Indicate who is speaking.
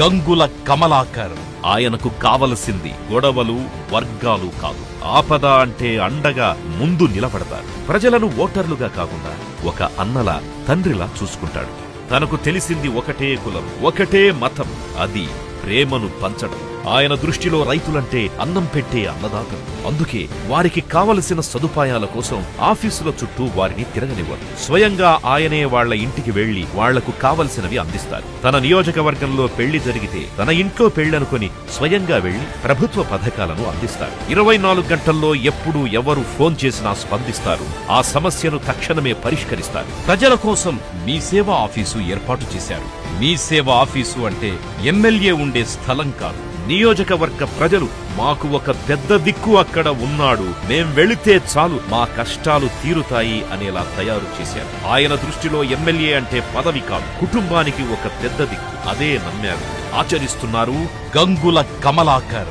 Speaker 1: గంగుల కమలాకర్. ఆయనకు కావలసింది గొడవలు వర్గాలు కాదు. ఆపద అంటే అండగా ముందు నిలబడతారు. ప్రజలను ఓటర్లుగా కాకుండా ఒక అన్నల తండ్రిలా చూసుకుంటాడు. తనకు తెలిసింది ఒకటే కులం ఒకటే మతం. అది ప్రేమను పంచడం. ఆయన దృష్టిలో రైతులంటే అన్నం పెట్టే అన్నదాతలు అందుకే వారికి కావలసిన సదుపాయాల కోసం ఆఫీసుల చుట్టూ వారిని తిరగనివ్వరు. స్వయంగా ఆయనే వాళ్ళ ఇంటికి వెళ్ళి వాళ్ళకు కావలసినవి అందిస్తారు. తన నియోజకవర్గంలో పెళ్ళి జరిగితే తన ఇంట్లో పెళ్ళనుకొని స్వయంగా వెళ్ళి ప్రభుత్వ పథకాలను అందిస్తారు. ఇరవై నాలుగు గంటల్లో ఎప్పుడు ఎవరు ఫోన్ చేసినా స్పందిస్తారు. ఆ సమస్యను తక్షణమే పరిష్కరిస్తారు. ప్రజల కోసం మీ సేవా ఆఫీసు ఏర్పాటు చేశారు. మీ సేవా ఆఫీసు అంటే ఎమ్మెల్యే ఉండే స్థలం కాదు. నియోజకవర్గ ప్రజలు మాకు ఒక పెద్ద దిక్కు అక్కడ ఉన్నాడు. మేం వెళితే చాలు మా కష్టాలు తీరుతాయి అనేలా తయారు చేశారు. ఆయన దృష్టిలో ఎమ్మెల్యే అంటే పదవి కాదు కుటుంబానికి ఒక పెద్ద దిక్కు. అదే నమ్మారు. ఆచరిస్తున్నారు గంగుల కమలాకర్.